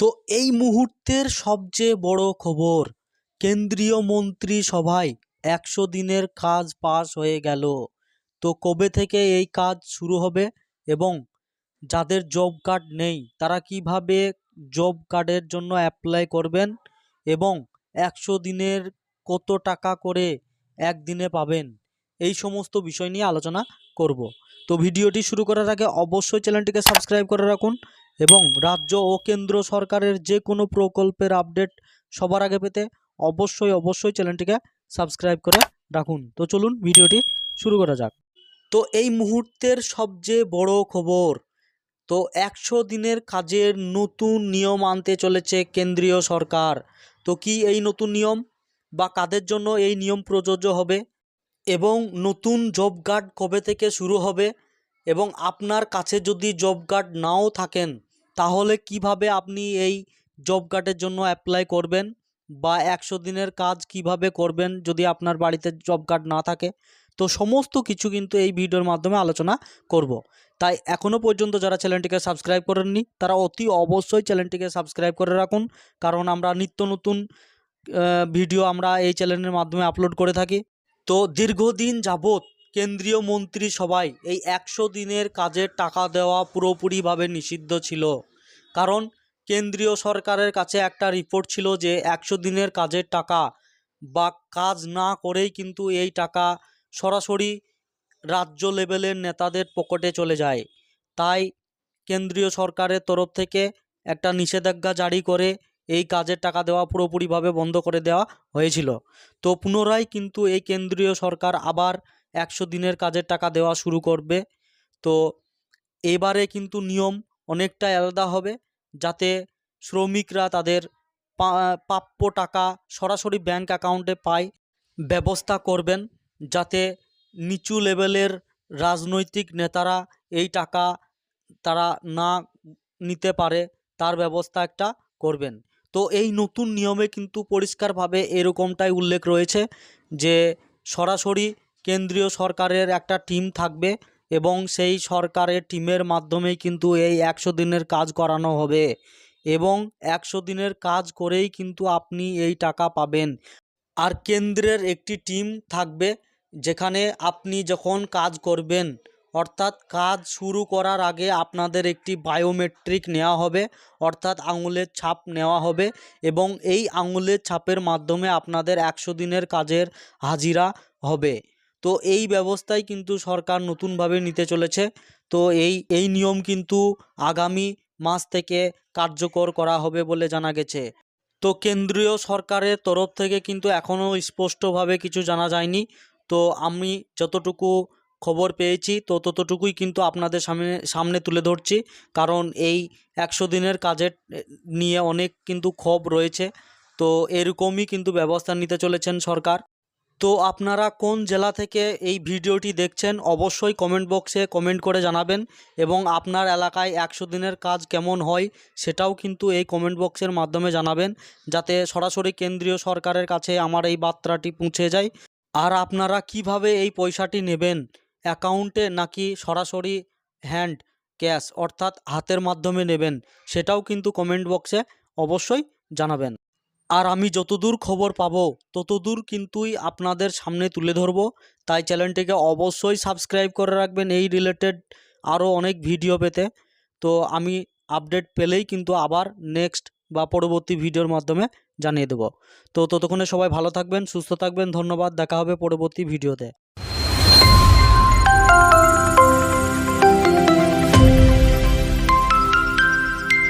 তো এই মুহূর্তের সবচেয়ে বড় খবর, কেন্দ্রীয় মন্ত্রিসভায় একশো দিনের কাজ পাস হয়ে গেল। তো কবে থেকে এই কাজ শুরু হবে এবং যাদের জব কার্ড নেই, তারা কীভাবে জব কার্ডের জন্য অ্যাপ্লাই করবেন এবং একশো দিনের কত টাকা করে একদিনে পাবেন, এই সমস্ত বিষয় নিয়ে আলোচনা করব। তো ভিডিওটি শুরু করার আগে অবশ্যই চ্যানেলটিকে সাবস্ক্রাইব করে রাখুন এবং রাজ্য ও কেন্দ্র সরকারের যে কোনো প্রকল্পের আপডেট সবার আগে পেতে অবশ্যই অবশ্যই চ্যানেলটিকে সাবস্ক্রাইব করে রাখুন। তো চলুন ভিডিওটি শুরু করা যাক। তো এই মুহূর্তের সবচেয়ে বড় খবর, তো একশো দিনের কাজের নতুন নিয়ম আনতে চলেছে কেন্দ্রীয় সরকার। তো কি এই নতুন নিয়ম বা কাদের জন্য এই নিয়ম প্রযোজ্য হবে এবং নতুন জব কার্ড কবে থেকে শুরু হবে এবং আপনার কাছে যদি জব কার্ড নাও থাকেন তাহলে কীভাবে আপনি এই জব কার্ডের জন্য অ্যাপ্লাই করবেন? বা একশো দিনের কাজ কীভাবে করবেন যদি আপনার বাড়িতে জব কার্ড না থাকে? তো সমস্ত কিছু কিন্তু এই ভিডিওর মাধ্যমে আলোচনা করব। তাই এখনও পর্যন্ত যারা চ্যানেলটিকে সাবস্ক্রাইব করেননি, তারা অতি অবশ্যই চ্যানেলটিকে সাবস্ক্রাইব করে রাখুন। কারণ আমরা নিত্য নতুন ভিডিও আমরা এই চ্যানেলের মাধ্যমে আপলোড করে থাকি। তো দীর্ঘদিন যাবৎ কেন্দ্রীয় মন্ত্রিসভায় এই একশো দিনের কাজের টাকা দেওয়া পুরোপুরিভাবে নিষিদ্ধ ছিল। কারণ কেন্দ্রীয় সরকারের কাছে একটা রিপোর্ট ছিল যে একশো দিনের কাজের টাকা বা কাজ না করেই কিন্তু এই টাকা সরাসরি রাজ্য লেভেলের নেতাদের পকেটে চলে যায়। তাই কেন্দ্রীয় সরকারের তরফ থেকে একটা নিষেধাজ্ঞা জারি করে এই কাজের টাকা দেওয়া পুরোপুরিভাবে বন্ধ করে দেওয়া হয়েছিল। তো পুনরায় কিন্তু এই কেন্দ্রীয় সরকার আবার একশো দিনের কাজের টাকা দেওয়া শুরু করবে। তো এবারে কিন্তু নিয়ম অনেকটা আলাদা হবে যাতে শ্রমিকরা তাদের প্রাপ্য টাকা সরাসরি ব্যাংক অ্যাকাউন্টে পায়, ব্যবস্থা করবেন যাতে নিচু লেভেলের রাজনৈতিক নেতারা এই টাকা তারা না নিতে পারে, তার ব্যবস্থা একটা করবেন। তো এই নতুন নিয়মে কিন্তু পরিষ্কারভাবে এরকমটাই উল্লেখ রয়েছে যে সরাসরি কেন্দ্রীয় সরকারের একটা টিম থাকবে এবং সেই সরকারের টিমের মাধ্যমেই কিন্তু এই একশো দিনের কাজ করানো হবে এবং একশো দিনের কাজ করেই কিন্তু আপনি এই টাকা পাবেন। আর কেন্দ্রের একটি টিম থাকবে যেখানে আপনি যখন কাজ করবেন, অর্থাৎ কাজ শুরু করার আগে আপনাদের একটি বায়োমেট্রিক নেওয়া হবে, অর্থাৎ আঙুলের ছাপ নেওয়া হবে এবং এই আঙুলের ছাপের মাধ্যমে আপনাদের একশো দিনের কাজের হাজিরা হবে। তো এই ব্যবস্থাই কিন্তু সরকার নতুনভাবে নিতে চলেছে। তো এই এই নিয়ম কিন্তু আগামী মাস থেকে কার্যকর করা হবে বলে জানা গেছে। তো কেন্দ্রীয় সরকারের তরফ থেকে কিন্তু এখনও স্পষ্টভাবে কিছু জানা যায়নি। তো আমি যতটুকু খবর পেয়েছি, তো ততটুকুই কিন্তু আপনাদের সামনে সামনে তুলে ধরছি। কারণ এই একশো দিনের কাজের নিয়ে অনেক কিন্তু ক্ষোভ রয়েছে। তো এরকমই কিন্তু ব্যবস্থা নিতে চলেছেন সরকার। তো আপনারা কোন জেলা থেকে এই ভিডিওটি দেখছেন অবশ্যই কমেন্ট বক্সে কমেন্ট করে জানাবেন এবং আপনার এলাকায় একশো দিনের কাজ কেমন হয় সেটাও কিন্তু এই কমেন্ট বক্সের মাধ্যমে জানাবেন যাতে সরাসরি কেন্দ্রীয় সরকারের কাছে আমার এই বার্তাটি পৌঁছে যায়। আর আপনারা কীভাবে এই পয়সাটি নেবেন? অ্যাকাউন্টে নাকি সরাসরি হ্যান্ড ক্যাশ অর্থাৎ হাতের মাধ্যমে নেবেন সেটাও কিন্তু কমেন্ট বক্সে অবশ্যই জানাবেন। আর আমি যতদূর খবর পাবো, ততদূর কিন্তুই আপনাদের সামনে তুলে ধরবো। তাই চ্যানেলটিকে অবশ্যই সাবস্ক্রাইব করে রাখবেন এই রিলেটেড আরও অনেক ভিডিও পেতে। তো আমি আপডেট পেলেই কিন্তু আবার নেক্সট বা পরবর্তী ভিডিওর মাধ্যমে জানিয়ে দেবো। তো ততক্ষণে সবাই ভালো থাকবেন, সুস্থ থাকবেন, ধন্যবাদ, দেখা হবে পরবর্তী ভিডিওতে।